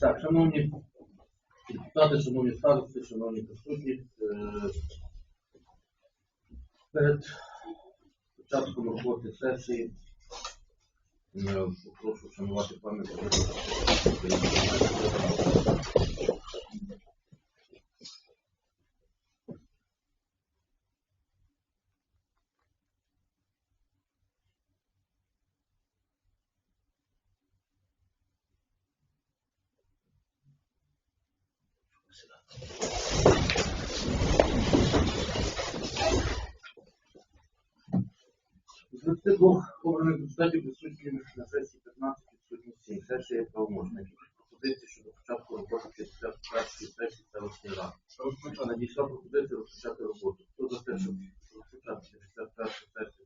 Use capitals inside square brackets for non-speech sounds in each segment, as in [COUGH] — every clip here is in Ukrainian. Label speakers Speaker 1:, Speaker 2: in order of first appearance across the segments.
Speaker 1: Так, шановні депутати, шановні старості, шановні присутні, е, перед початком роботи сесії е, прошу шанувати пам'ять. З 22 обраних депутатів на сесії 15 відсутні 7. Сесія. Які пропозиції щодо початку роботи 51 сесії селищної ради? Надійшла пропозиція розпочати роботу. Хто за те, щоб розпочати 51 сесію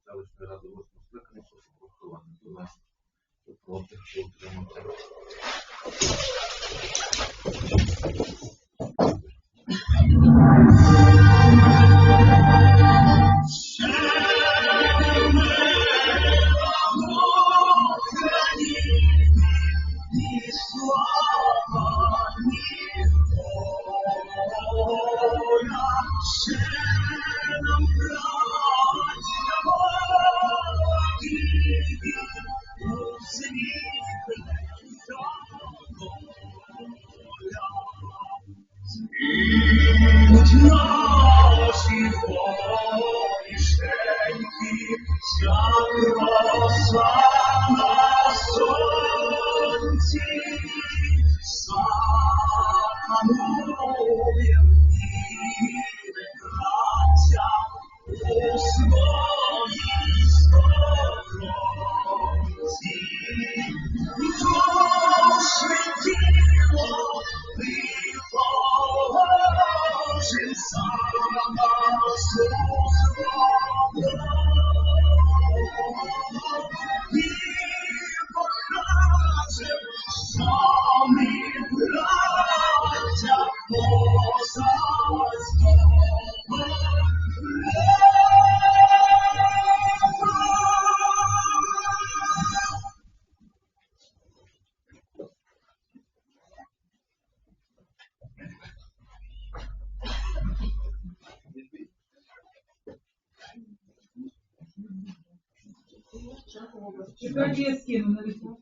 Speaker 2: На
Speaker 3: вікно.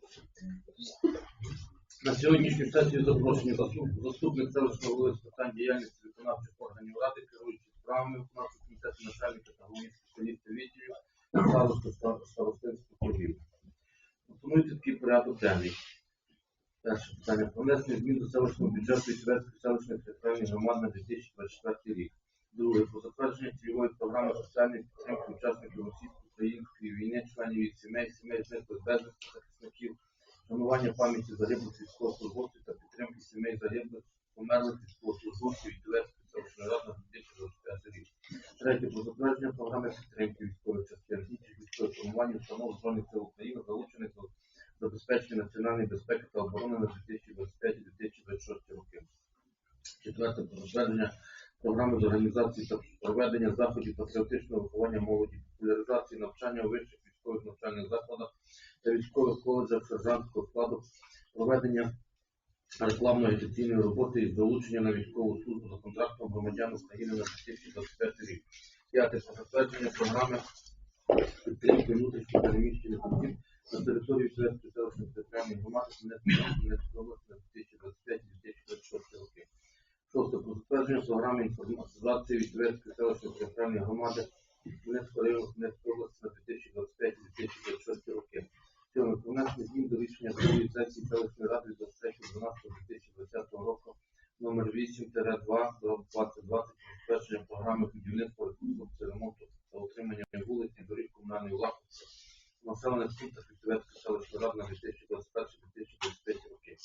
Speaker 1: На сьогоднішню запрошені заступник селищного голови з питань діяльності виконавчих органів ради, керуючи справами виконавчого комітету начальника та голови спеціалістів відділів старости ста- старостинських торгів. Пропонується такий порядок денний. Перше питання про змін до селищного бюджету і Тверської селищної територіальної громади на 2024 рік. Друге, про затвердження цільової програми соціальної підтримки учасників російсько-української війни, членів їх сімей, сімей зниклих безвісти захисників, шанування пам'яті загиблих військовослужбовців та підтримки сімей загиблих померлих військовослужбовців і Тверської селищної ради на 2025 рік. Третє, про затвердження програми підтримки військових частин, інших військових формувань, установ Збройних сил України, залучених до забезпечення національної безпеки та оборони на 2025-2026 роки. Четверте, про затвердження програми з організації та проведення заходів патріотичного виховання молоді, популяризації навчання у вищих військових навчальних закладах та військових коледжах сержантського складу, проведення рекламно-агітаційної роботи із залучення на військову службу за контрактом громадян України на 2025 рік. П'яте, затвердження програми підтримки внутрішньо переміщених осіб на території Шведської селищної територіальної громади Донецької на 2025-2026 роки. Шосте. Про затвердження програми інформатизації від Тверської селищної територіальної громади Донецького району Донецької області на 2025-2026 роки. Про внесення змін до рішення другої селищної ради від 23.12.2020 року номер 8-2 до 2020 про затвердження програми будівництва реконструкції ремонту та утримання вулиць і доріг комунальної власності населених пунктах Вітовецької селищної ради на 2021-2025 роки.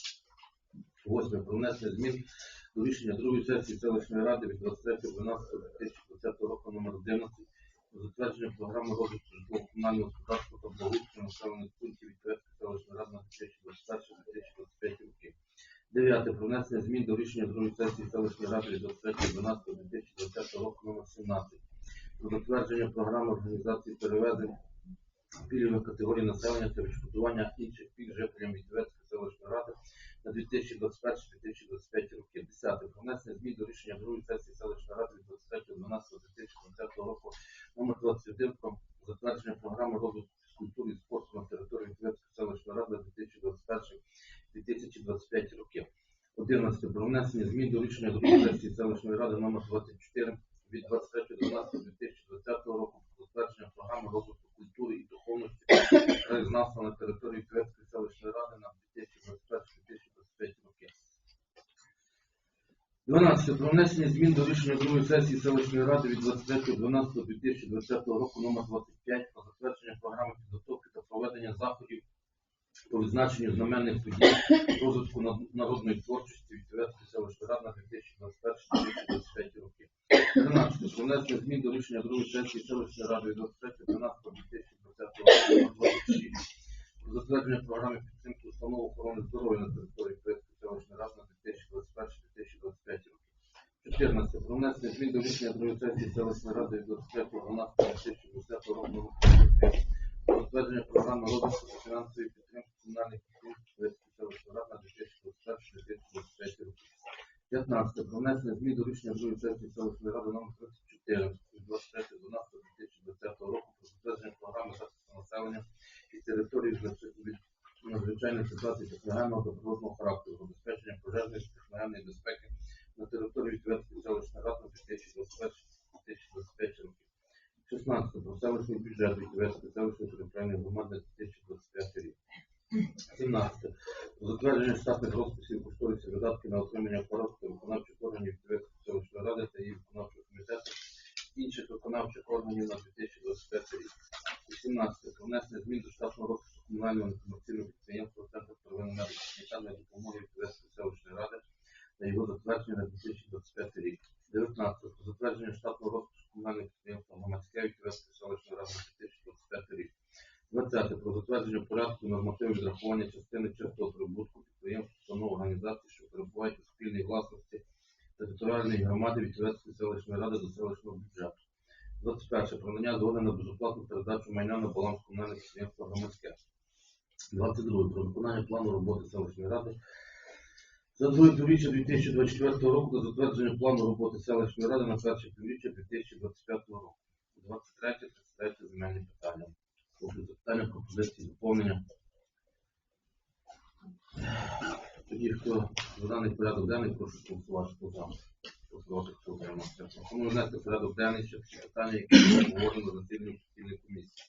Speaker 1: Восьме. Про внесення змін рішення другої сесії селищної ради від 23.12.2020 року номер 11 про затвердження програми розвитку житлово-комунального господарства та благоустрою населених пунктів Вітовецької селищної ради на 2021-2025 роки. Дев'яте. Про внесення змін до рішення другої сесії селищної ради від 23.12.2020 року номер 17 про затвердження програми організації перевезень пільгових категорій населення та відшкодування інших пільг жителям Вітовецької селищної ради 2021-2025 роки. 10. Про внесення змін до рішення другої сесії селищної ради від 23.12.2020 року номер 21 про затвердження програми розвитку фізкультури і спорту на території Київської селищної ради 2021-2025 роки. 11. Про внесення змін до рішення другої сесії селищної ради номер 24 від 23.12.2020 року про затвердження програми розвитку культури і духовності краєзнавства на території Київської селищної ради на 2021-2025 роки. 12. Про внесення змін до рішення другої сесії селищної ради від 23.12.2020 року номер 25 про затвердження програми підготовки та проведення заходів по відзначенню знаменних подій розвитку народної творчості від Київської селищної ради на 2021-2025 роки. 13. Про внесення змін до рішення другої сесії селищної ради від 23.12.2020 року номер 26 про затвердження програми підтримки установ охорони здоров'я на території Київської селищної ради на 2021-2025 роки. 14. Про внесення змін до рішення другої сесії селищної ради від 23.12.2020 року номер 33 про програми розвитку фінансової підтримки комунальних підприємств Київської селищної ради на 2021-2025 роки. 15. Про внесення змін до рішення другої сесії селищної ради номер 34 від 23.12.2020 року про затвердження програми захисту населення із території від надзвичайних ситуацій техногенного та природного характеру, забезпечення пожежної техногенної безпеки на території Київської селищної ради на 2021-2025 роки. 16. Про селищний бюджет від Київської селищної територіальної громади на 2025 рік. 17. Затвердження штатних розписів кошторисів видатків на отримання апарату та органів Київської селищної ради та її виконавчого комітету інших виконавчих органів на 2025 рік. 18. Про внесення змін до штатного розпису комунального некомерційного підприємства Центру первинної медико-санітарної допомоги Київської селищної ради та його затвердження на 2025 рік. 19. Про затвердження штатного розпису комунального підприємства Громадське Київської селищної ради на 2025 рік. 20. Про затвердження порядку і нормативів відрахування частини чистого прибутку підприємств, установ організацій, що перебувають у спільній власності територіальної громади від Київської селищної ради до селищного бюджету. 21. Про надання згоди на безоплатну передачу майна на баланс комунального підприємства громадське. 22. Про виконання плану роботи селищної ради за друге півріччя 2024 року та затвердження плану роботи селищної ради на перше півріччя 2025 року. 23. 33. Земельні питання. Запитання, пропозиції, доповнення. Тоді, хто за даний порядок денний, прошу голосувати, хто утримався. Пропоную внести порядок денний ще такі питання, які були обговорені на засіданні постійної комісії.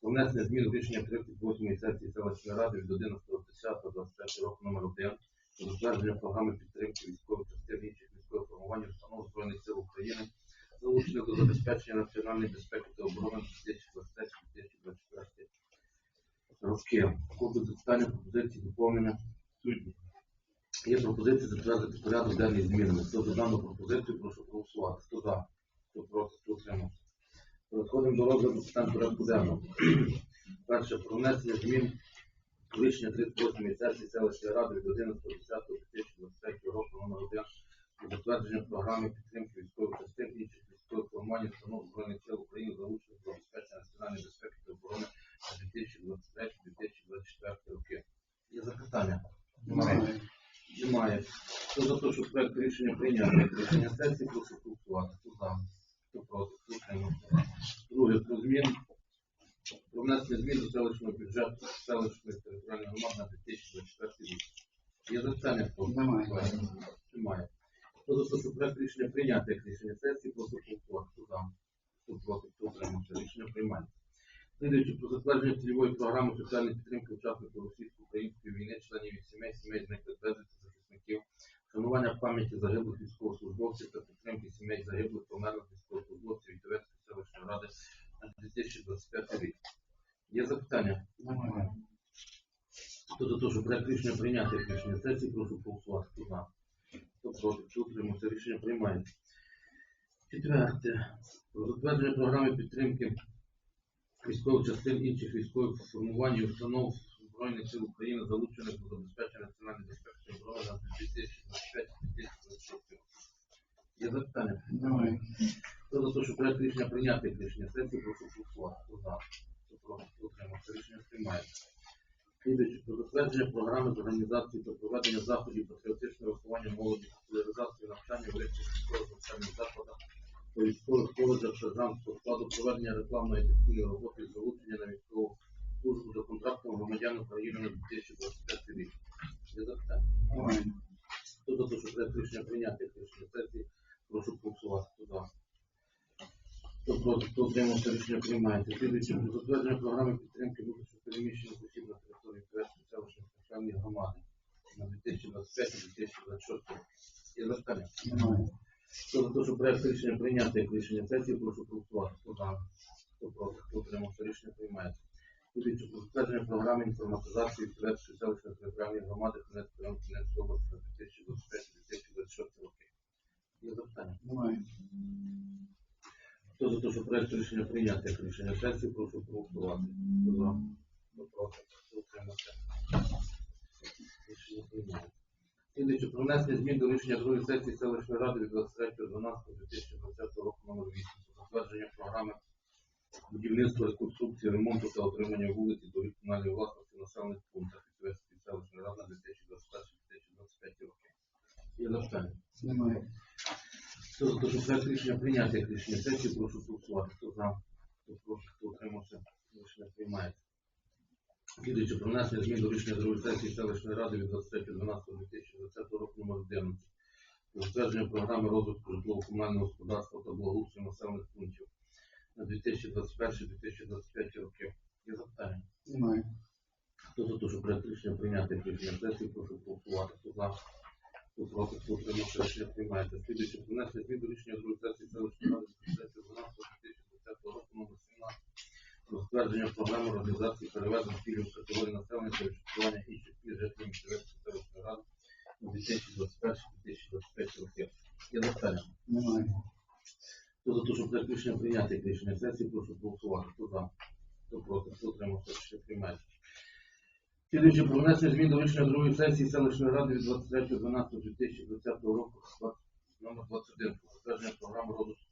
Speaker 1: Про внесення змін в рішення 38 сесії селищної ради від 11.10.23 року номер 1 про затвердження програми підтримки військових частин інших військових формувань установ Збройних сил України, залучених до забезпечення національної безпеки та оборони 2023-2024 роки. Копи запитання, пропозиції, доповнення. Судді. Є пропозиція затвердити порядок денний змінами. Хто за дану пропозицію, прошу голосувати. Хто за, хто проти, хто утримався. Переходимо до розгляду питань порядку денного. [CLEARS THROAT] Перше, про внесення змін у рішення 38 сесії селищної ради від 11.10.2023 року номер 1 про затвердження програми підтримки військових частин інших військових формувань установ Збройних сил України залучених до забезпечення національної безпеки та оборони на 2023-2024 роки. Є запитання? Немає. Немає. Хто за те, щоб проект рішення прийняти? Рішення сесії прошу голосувати. Хто за? Хто проти? Хто утримався? Друге, про змін про внесення змін до селищного бюджету селищної територіальної громади на 2024 рік. Є запитання? Хто?
Speaker 4: Немає.
Speaker 1: Немає. Хто за те, щоб проект рішення прийняти як рішення сесії, прошу голосувати. Хто за? Хто проти? Хто утримався? Рішення приймається. Слідуючи про затвердження цільової програми соціальної підтримки учасників російсько-української війни, членів їх сімей, сімей зниклих безвісти вшанування пам'яті загиблих військовослужбовців та підтримки сімей загиблих померлих військовослужбовців від Тевецької селищної ради на 2025 рік. Є запитання?
Speaker 4: Немає.
Speaker 1: Хто за те, що проект рішення прийняти як рішення сесії, прошу голосувати. Хто за? Хто проти? Хто утримався? Рішення приймається. Четверте. Затвердження програми підтримки військових частин інших військових формувань і установ Збройних сил України, залучених до забезпечення національної безпеки та оборони на 2025-2026 роки. Є запитання?
Speaker 4: Немає.
Speaker 1: Хто за те, що проект рішення прийняти рішення сесії, прошу голосувати. Хто за? Хто проти? Хто утримався? Рішення приймається. Слідуючи про затвердження програми з організації та проведення заходів патріотичного виховання молоді, популяризації навчання в вищих військових навчальних закладах по військових коледжах сержантського складу, проведення рекламної спільної роботи з залучення на військову службу за контрактом громадян України на 2025 рік. Є запитання? Хто за те, що проект рішення прийняти рішення сесії, прошу голосувати. Хто за? Хто проти, хто утримався, рішення приймається. Слідуючи про затвердження програми підтримки внутрішньо переміщених осіб на території Київської селищної територіальної громади на 2025-2026 Є запитання?
Speaker 4: Немає.
Speaker 1: Хто за те, що проект рішення прийняти як рішення сесії, прошу голосувати. Хто за? Хто проти, хто утримався, рішення приймається. Слідуючи про затвердження програми інформатизації Київської селищної територіальної громади Хмельницької Хмельницької області на 2025-2026 роки. Є запитання?
Speaker 4: Немає.
Speaker 1: Хто за те, що проект рішення прийняти як рішення сесії, прошу проголосувати. Хто за? Хто проти? Хто утримався? Рішення. Слідуючи про внесення змін до рішення другої сесії селищної ради від 23.12.2020 року номер 8 про затвердження програми будівництва, реконструкції, ремонту та отримання вулиці до комунальної власності населених пунктах Підвезької селищної ради на 2021-2025 роки. Є запитання?
Speaker 4: Немає.
Speaker 1: Хто за те, що проект рішення прийняти як рішення сесії, прошу голосувати. Хто за, хто проти, хто утримався, рішення приймається. Слідуючи про внесення змін до рішення другої сесії селищної ради від 23.12.2020 року номер 11 про затвердження програми розвитку житлово-комунального господарства та благоустрою населених пунктів на 2021-2025 роки. Є запитання?
Speaker 4: Немає.
Speaker 1: Хто за те, що проект рішення прийняти як рішення сесії, прошу голосувати. Хто за, проти, утримався, рішення приймається. Слідуючи внесення змін до рішення другої селищної ради від 12.12.2020 року номер 17 про затвердження програми організації перевезень пільгових категорій населення та відшкодування інших пільг жителям Київської селищної ради на 2021-2025 роки. Є запитання?
Speaker 4: Немає.
Speaker 1: Хто за те, що проект рішення прийняти як рішення сесії, прошу голосувати. Хто за? Хто проти? Хто утримався? Рішення приймається. Слідуючи про внесення змін до рішення другої сесії селищної ради від 23.12.2020 року номер 21 про затвердження програми розвитку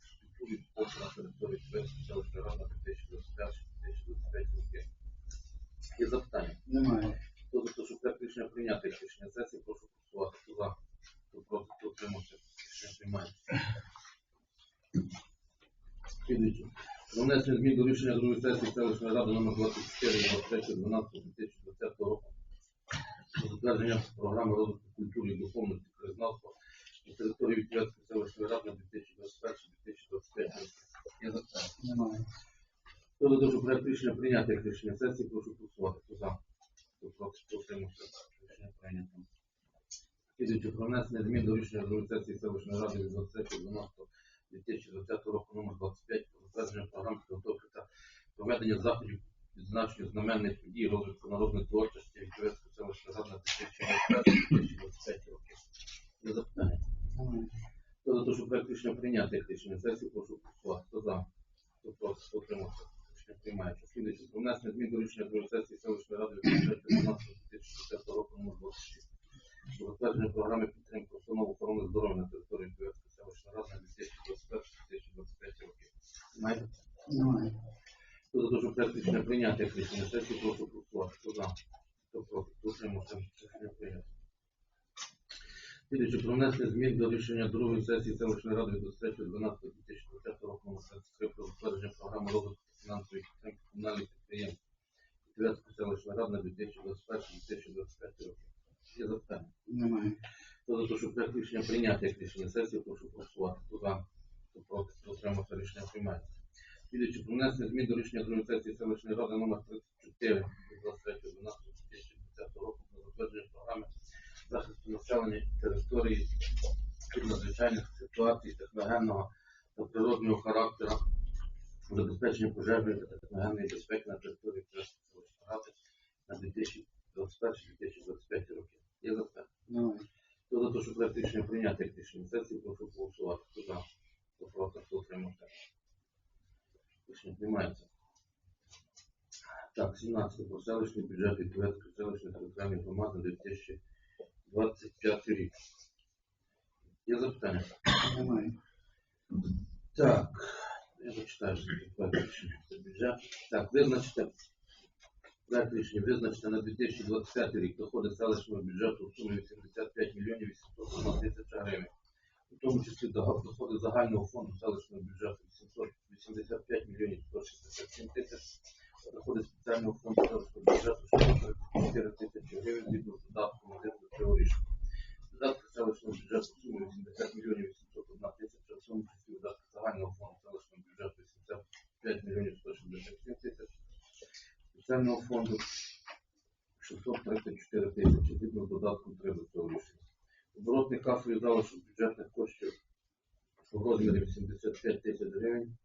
Speaker 1: і спорту на території Київської селищної ради на 2021-2025 роки. Є запитання?
Speaker 4: Немає.
Speaker 1: Хто за те, що проект рішення прийняти як рішення сесії, прошу голосувати. Хто за? Хто проти? Хто утримався? Рішення приймається. Слідуючи. Про внесення змін до рішення другої сесії селищної ради номер 24 23.12.2020 року про затвердження програми розвитку культури і духовності краєзнавства на території Київської селищної ради на 2021-2025 роки. Я запитаю.
Speaker 4: Немає.
Speaker 1: Хто за те, що проект рішення прийняти як рішення сесії, прошу голосувати. Хто за? Хто проти? Утримався? Рішення прийнято. Слідуючи про внесення змін до рішення другої сесії селищної ради від 23.12.2020 року номер 25 про затвердження програм підготовки та проведення заходів відзначення знаменних подій розвитку народної творчості Київської селищної ради на 2025 роки. Є запитання? Хто за те, що проект рішення прийняти як рішення сесії, прошу голосувати. Хто за? Хто проти? Хто утримався? Рішення приймається. Слідуючи про внесення змін до рішення другої сесії селищної ради від 2012 року номер 26 про затвердження програми підтримки установ охорони здоров'я на території Київської селищної ради на 2021-2025 роки. Маєте?
Speaker 4: Немає.
Speaker 1: Хто за те, що проект рішення прийняти як рішення сесії, прошу голосувати. Хто за? Хто проти? Утримався? Рішення прийнято. Слідуючи про внесення змін до рішення другої сесії селищної ради від 23.12.2020 року номер 33 про затвердження програми розвитку фінансової підтримки комунальних підприємств Київської селищної ради на 2021-2025 роки. Є запитання?
Speaker 4: Немає.
Speaker 1: Хто за те, що проект рішення прийняти як рішення сесії, прошу голосувати. Хто за? Хто проти? Хто утримався? Рішення приймається. Слідуючи про внесення змін до рішення другої селищної ради номер 34 від 23.12.2020 року про затвердження програми захисту населення території від надзвичайних ситуацій техногенного та природнього характеру, забезпечення пожежної та техногенної безпеки на території селищної ради на 2021-2025 роки. Є запитання?
Speaker 4: Немає.
Speaker 1: Хто за те, що проект рішення прийняти як рішення сесії, прошу голосувати. Хто за? Проти, хто утримався? Рішення приймається. Так, 17. Про селищний бюджет Київської селищної територіальної громади на 2025 рік. Є запитання?
Speaker 4: Немає.
Speaker 1: Так, я зачитаю, що це рішення. Бюджет. Так, визначити Проект рішення визначити на 2025 рік доходи селищного бюджету в сумі 85 мільйонів 801 тисяча гривень. У тому числі доходи загального фонду селищного бюджету 885 мільйонів 167 тисяч. Доходи спеціального фонду селищного бюджету 634 тисячі гривень згідно з додатком один до цього рішення. Видатки селищного бюджету в сумі 80 мільйонів 801 тисяча, в тому числі видатки загального фонду селищного бюджету 85 мільйонів 167 тисяч. Спеціального фонду 634 тисячі згідно з додатком 3 до цього рішення. Оборотний касовий залишок бюджетних коштів в розмірі 85 тисяч гривень.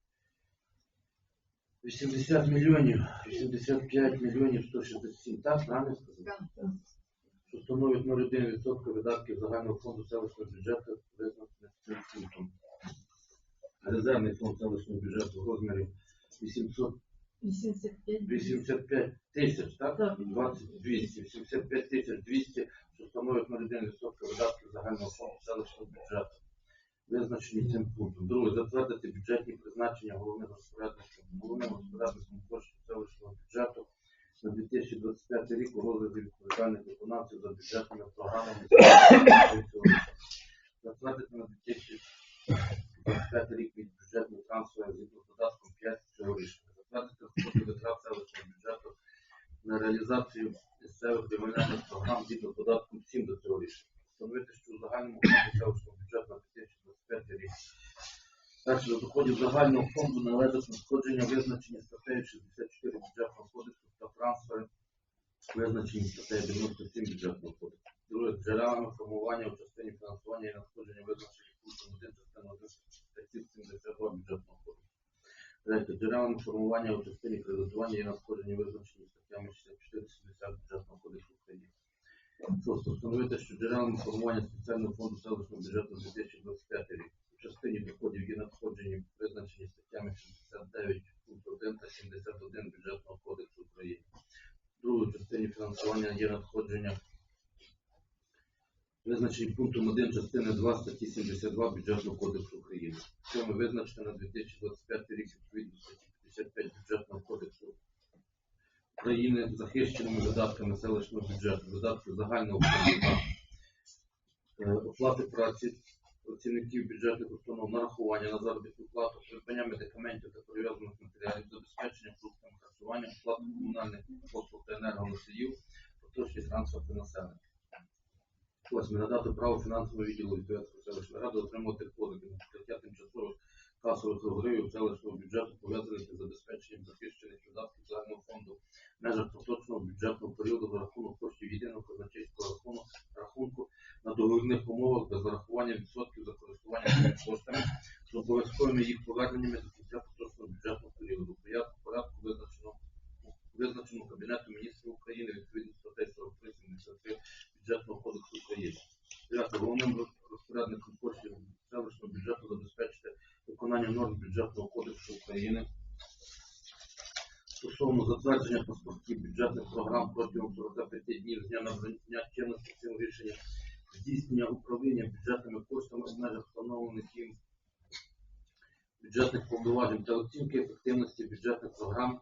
Speaker 1: 80 мільйонів, 85 мільйонів 167, так, правильно сказав? Що становить 0,1% видатків загального фонду селищного бюджету визначених цим пунктом. Резервний фонд селищного бюджету в розмірі 800
Speaker 3: 85.
Speaker 1: 85 тисяч, так?
Speaker 3: Так.
Speaker 1: 20 200, 85 тисяч 200, що становить 0,1% видатків загального фонду селищного бюджету. Визначені цим пунктом. Друге, затвердити бюджетні призначення головним розпорядником, головним розпорядником коштів селищного бюджету на 2025 рік у розгляді відповідальних виконавців за бюджетними програмами. Затвердити на 2025 рік від бюджетних трансферів згідно з додатком 5 цього рішення. Затвердити розподіл витрат селищного бюджету на реалізацію місцевих регіональних програм згідно з додатком 7 до цього рішення. Встановити, що у загальному фонді селищного бюджету на 2025 рік Перше, до доходів загального фонду належать надходження визначені статтею 64 бюджетного кодексу та трансфери, визначені статтею 97 бюджетного кодексу. Друге, джерелами формування у частині фінансування і надходження визначені пунктом 1 частини 1 статті 72 бюджетного кодексу. Третє, формування у частині кредитування і надходження визначені статтями 64-70 бюджетного кодексу України. Шосте, встановити, що джерелами формування спеціального фонду селищного бюджету на 2025 рік у частині доходів є надходження, визначені статтями 69 пункт 1 та 71 бюджетного кодексу України. В другій частині фінансування є надходження, визначені пунктом 1 частини 2 статті 72 бюджетного кодексу України. Сьоме визначити на 2025 рік відповідно статті 55 бюджетного кодексу України захищеними видатками селищного бюджету, видатки загального фонду е, оплати праці працівників бюджетних установ, нарахування на заробітну плату, придбання медикаментів та пов'язаних матеріалів, забезпечення продуктами харчування, оплату комунальних послуг та енергоносіїв, поточні трансферти населення. Восьме. Надати право фінансового відділу Відповідської селищної ради отримувати подики на покриття тимчасових касових розривів селищного бюджету, пов'язаних із забезпеченням захищених видатків загального фонду в межах поточного бюджетного періоду за рахунок коштів єдиного казначейського рахунку, рахунку на договірних умовах без зарахування відсотків за користування цими коштами з обов'язковими їх поверненнями до кінця поточного бюджетного періоду. Порядку, порядку визначено визначено Кабінетом міністрів України відповідно статей 43 бюджетного кодексу України. Дев'яте. Головним розпорядником коштів селищного бюджету забезпечити виконання норм бюджетного кодексу України стосовно затвердження паспортів бюджетних програм протягом 45 днів з дня набрання чинності цим рішенням здійснення управління бюджетними коштами в межах встановлених їм бюджетних повноважень та оцінки ефективності бюджетних програм,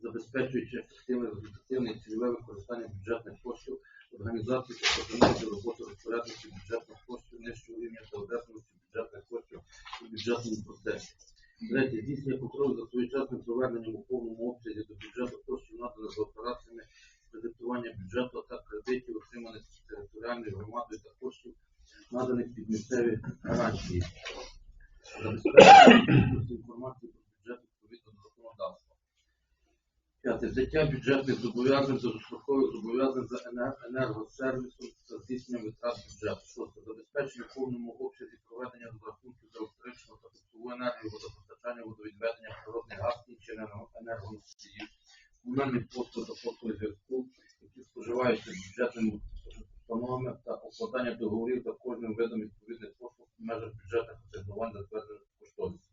Speaker 1: забезпечуючи ефективне результативне і цільове використання бюджетних коштів, організації та координації роботи розпорядників бюджетних коштів нижчого рівня та одержаності бюджетних коштів у бюджетному процесі. Третє, здійснення контролю за своєчасним поверненням у повному обсязі до бюджету коштів наданих за операціями кредитування бюджету та кредитів, отриманих територіальною громадою та коштів, наданих під місцеві гарантії. Забезпечення інформації про бюджет відповідно до законодавства. П'яте. Взяття бюджетних зобов'язань та дострокових зобов'язань за енер- енергосервісом та здійсненням витрат бюджету. Шосте. Забезпечення в повному обсязі проведення розрахунків за електричну та теплову енергію, водопостачання, водовідведення, природний газ, інші енерго- енергоносії, комунальні послуги та послуги зв'язку, які споживаються бюджетними установами та укладання договорів за кожним видом відповідних послуг в межах бюджетних асигнувань затверджених кошторисів.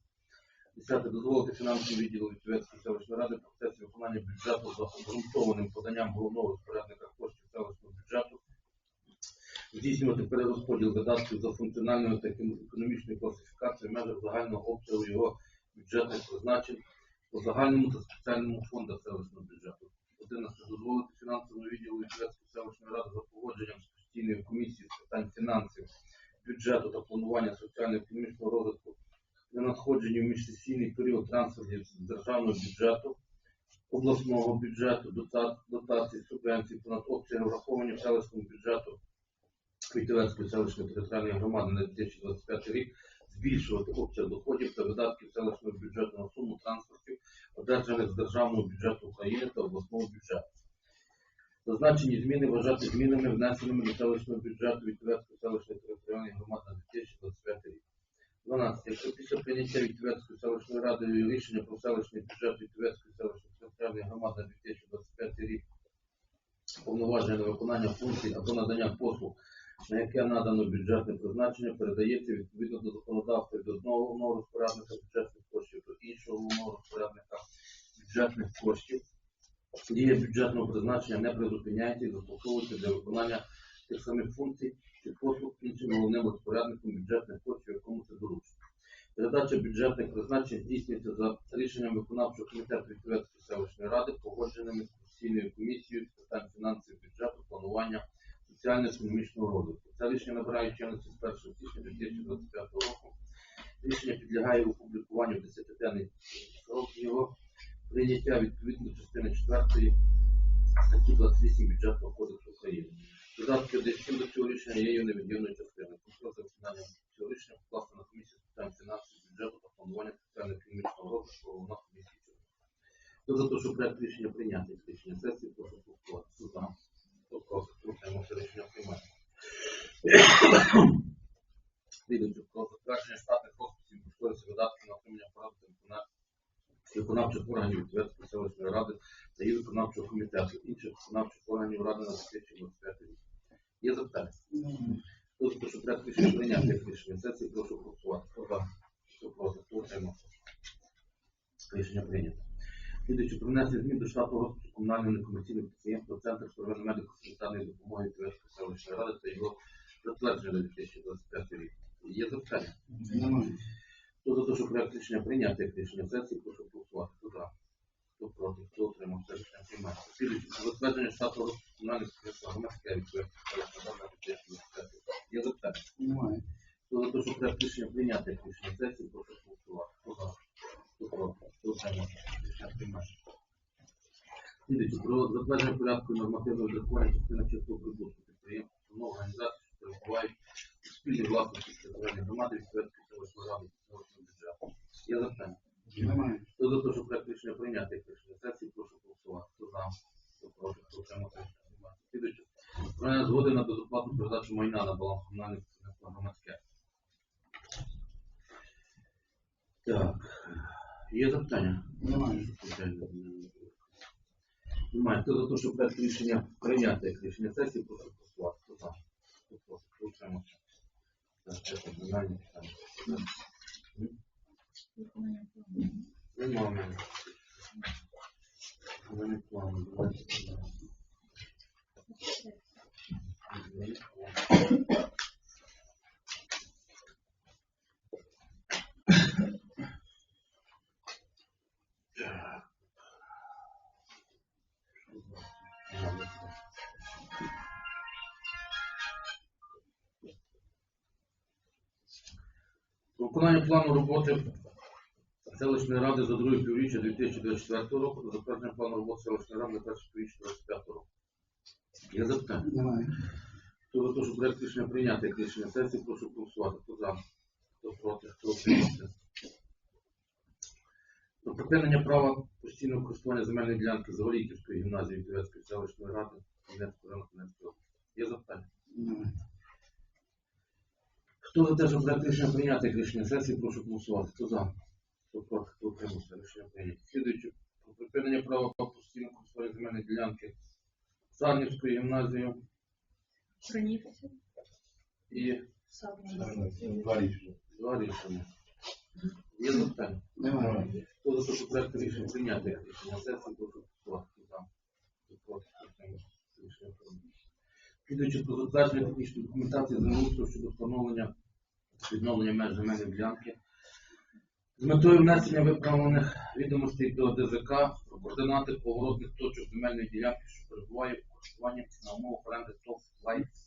Speaker 1: Десяте. Дозволити фінансовому відділу Відповідської селищної ради в процесі виконання бюджету за обґрунтованим поданням головного розпорядника коштів селищного бюджету здійснювати перерозподіл видатків за функціональною та економічною класифікацією в межах загального обсягу його бюджетних призначень по загальному та спеціальному фондах селищного бюджету. 11. Дозволити фінансовому відділу Вітвецької селищної ради за погодженням з постійною комісією з питань фінансів, бюджету та планування соціально-економічного розвитку на надходженні в міжсесійний період трансфертів з державного бюджету, обласного бюджету, дота- дотацій, субвенцій понад обсяги враховані селищному бюджету Квітовецької селищної територіальної громади на 2025 рік збільшувати обсяг доходів та видатків селищного бюджету на суму трансфертів, одержаних з державного бюджету України та обласного бюджету. Зазначені зміни вважати змінами, внесеними до селищного бюджету Вітовецької селищної територіальної громади на 2025 рік. 12. Якщо після прийняття Вітовецької селищної ради рішення про селищний бюджет Вітовецької селищної територіальної громади на 2025 рік повноваження на виконання функцій або надання послуг, на яке надано бюджетне призначення, передається відповідно до законодавства від одного головного розпорядника бюджетних коштів до іншого головного розпорядника бюджетних коштів. Дія бюджетного призначення не призупиняється і застосовується для виконання тих самих функцій чи послуг іншим головним розпорядником бюджетних коштів, якому це доручено. Передача бюджетних призначень здійснюється за рішенням виконавчого комітету Вітовецької селищної ради, погодженими з постійною комісією з питань фінансів, бюджету, планування соціально-економічного розвитку. Це рішення набирає чинності з 1 січня 2025 року. Рішення підлягає опублікуванню в 10-денний срок його прийняття відповідно до частини 4 статті 28 бюджетного кодексу України. Додатки 1 до цього рішення є її невід'ємною частиною. Контроль за виконанням цього рішення покласти на комісію з питань фінансів, бюджету та планування соціально-економічного розвитку головна комісія. За що проект рішення прийняти рішення сесії, прошу голосувати. Хто утримався? рішення приймає. Слідуючи про затвердження штатних розписів кошторисів видатків на отримання апарату виконавчих органів Вітвецької селищної ради та її виконавчого комітету, інших виконавчих органів ради на 2025 рік. Є запитання? Хто за те, що проект рішення прийняти як рішення сесії, прошу голосувати. Хто за? Хто проти? Хто? Рішення прийнято. Слідуючи про внесення змін до штатного розпису комунального некомерційного підприємства Центр первинної медико-санітарної допомоги Вітвецької селищної ради та його затвердження на 2025 рік. Є запитання? Хто за те, що проект рішення прийняти як рішення сесії, прошу голосувати. Хто за? Хто проти? Хто утримався? Рішення приймається. Слідуючи про затвердження штатного розпису комунальних підприємства громадське Вітвецької селищної ради на 2025 рік. Є запитання?
Speaker 4: Немає.
Speaker 1: Хто за те, що проект рішення прийняти як рішення сесії, прошу голосувати. Хто за? Хто проти? Хто утримався? Слідуючи про затвердження порядку нормативного врахування частини чистого прибутку підприємств, установ, організацій, що перебувають у спільній власності територіальної громади від Київської селищної ради селищного бюджету. Є запитання?
Speaker 4: Немає.
Speaker 1: Хто за те, що проект рішення прийняти як рішення сесії, прошу голосувати. Хто за? Хто проти? Хто утримався? Рішення приймається. Слідуючи про згоди на безоплатну передачу майна на баланс комунальних підприємств громадське. Так. Є запитання?
Speaker 4: Немає.
Speaker 1: Немає. Хто за те, що проект рішення прийняти як рішення сесії, прошу голосувати. Хто за? Хто проти? Хто Виконання плану роботи селищної ради за друге півріччя 2024 року та затвердження плану роботи селищної ради на перше півріччя 2025 року. Є запитання?
Speaker 4: Немає.
Speaker 1: Хто за те, що проект рішення прийняти як рішення сесії, прошу голосувати. Хто за? Хто проти? Хто утримався? Про припинення права постійного користування земельної ділянки Завалійківської гімназії Вітовецької селищної ради Донецького району Донецької області. Є запитання?
Speaker 4: Немає.
Speaker 1: Хто за те, щоб проект рішення прийняти рішення сесії, прошу голосувати. Хто за? Хто проти? Хто утримався? Рішення прийнято. Слідуючи про припинення права постійного користування земельної ділянки Сарнівською гімназією
Speaker 3: Хранівці.
Speaker 1: і
Speaker 4: Два рішення.
Speaker 1: два рішення. Є запитання?
Speaker 4: Немає.
Speaker 1: Хто за те, щоб проект рішення прийняти рішення сесії, прошу голосувати. Хто за? Хто проти? Хто утримався? Рішення прийнято. Слідуючи про затвердження технічної документації землеустрою щодо встановлення відновлення меж земельної ділянки З метою внесення виправлених відомостей до ДЗК про координати поворотних точок земельної ділянки, що перебуває в користуванні на умовах оренди ТОВ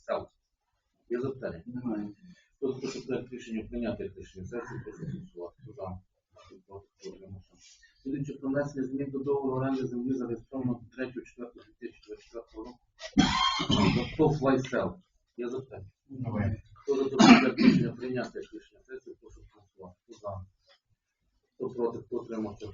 Speaker 1: Cell. Є запитання?
Speaker 4: Немає.
Speaker 1: Хто що проект рішення прийняти як рішення сесії, прошу голосувати. Хто за? Слідуючи про внесення змін до договору оренди землі зареєстровано 3.4.2024 року. До ТОВ Light Cell. Є запитання?
Speaker 4: Немає.
Speaker 1: Хто що рішення прийняти рішення сесії, прошу голосувати. Хто за? Хто проти? Хто утримався?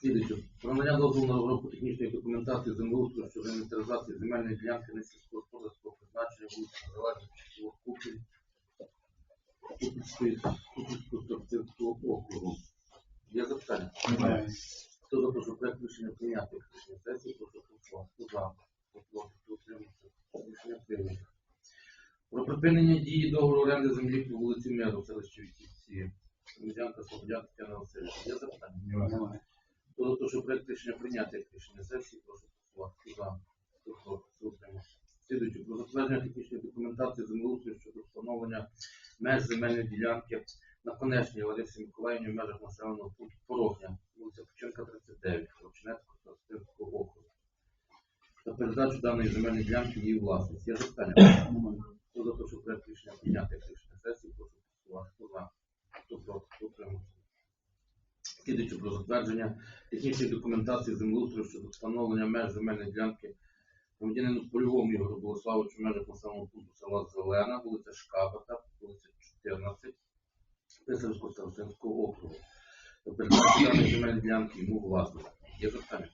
Speaker 1: Слідуючи. Про надання дозволу на розробку технічної документації землеустрою щодо інвентаризації земельної ділянки на сільськогосподарського призначення вулиці Незалежності село Купіль, Купільського Торцівського округу. Є запитання?
Speaker 4: Немає.
Speaker 1: Хто за те, що проект рішення прийняти рішення сесії, прошу голосувати. Хто за? Хто проти? Хто утримався? Рішення прийнято. Про припинення дії договору оренди землі по вулиці Миру, селищі Вітівці. Громадянка Слободян Тетяна Васильівна. Є запитання?
Speaker 4: Немає.
Speaker 1: За те, що проект рішення прийняти як рішення сесії, прошу голосувати. За? Утримався? Слідуючи, про затвердження технічної документації землеустрою щодо встановлення меж земельної ділянки на Конечній Ларисі Миколаївні в межах населеного пункту Порогня, вулиця Печенка, 39, Хлопчинецького та Стирського округу. Та передачу даної земельної ділянки її власність. Є запитання? Хто за те, що проект рішення прийняти рішення сесії, прошу голосувати. Хто за? Хто проти? Хто утримався? Слідуючи про затвердження технічної документації землеустрою щодо встановлення меж земельної ділянки громадянину Польовому Ігорю Болославовичу межах населеного пункту села Зелена, вулиця Шкабата, вулиця 14, Писарського Старостинського округу. Даної земельної ділянки йому у. Є запитання?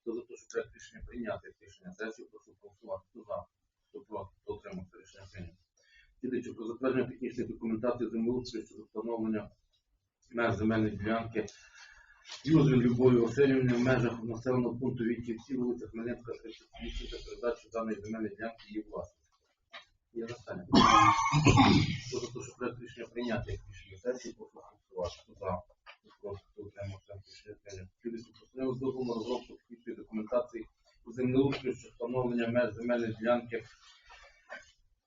Speaker 1: Хто за те, що проект рішення прийняти рішення сесії, прошу голосувати. Хто за? Хто проти? Хто утримався? Рішення прийнято. Слідуючи про затвердження технічної документації землеустрою щодо встановлення меж земельної ділянки Юзин Любові Васильівни в межах населеного пункту Вітівці, вулиця Хмельницька, 38 та передачу даної земельної ділянки її власності. Є запитання? Хто за що проект рішення прийняти як рішення сесії, прошу голосувати. За? Проти? Хто? Рішення постановив дозволу на розробку технічної документації землеустрою щодо встановлення меж земельної ділянки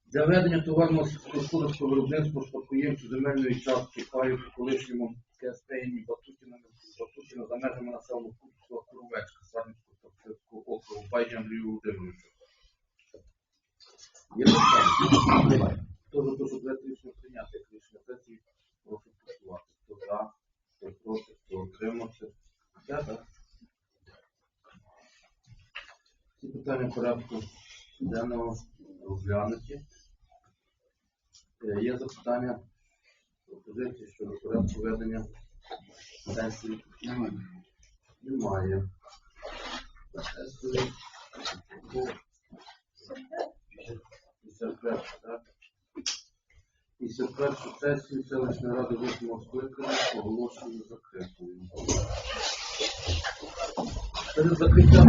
Speaker 1: для ведення товарного сільськогосподарського виробництва спадкоємцю земельної частки паю по колишньому КСП імені Батутіна, Батутіна за межами населеного пункту села Коровечка, Сарненського та округу, Байді Андрію Володимировичу. Є питання? Хто за те, що проект рішення прийняти, як рішення сесії, прошу голосувати. Хто за, хто проти, хто утримався. Я так. Всі питання порядку денного розглянуті. Є запитання, пропозиції щодо порядку ведення сесії?
Speaker 4: Немає.
Speaker 1: Немає. Сесії було 51, так? 51 сесію селищної ради 8 скликання оголошую закритою. Перед закриттям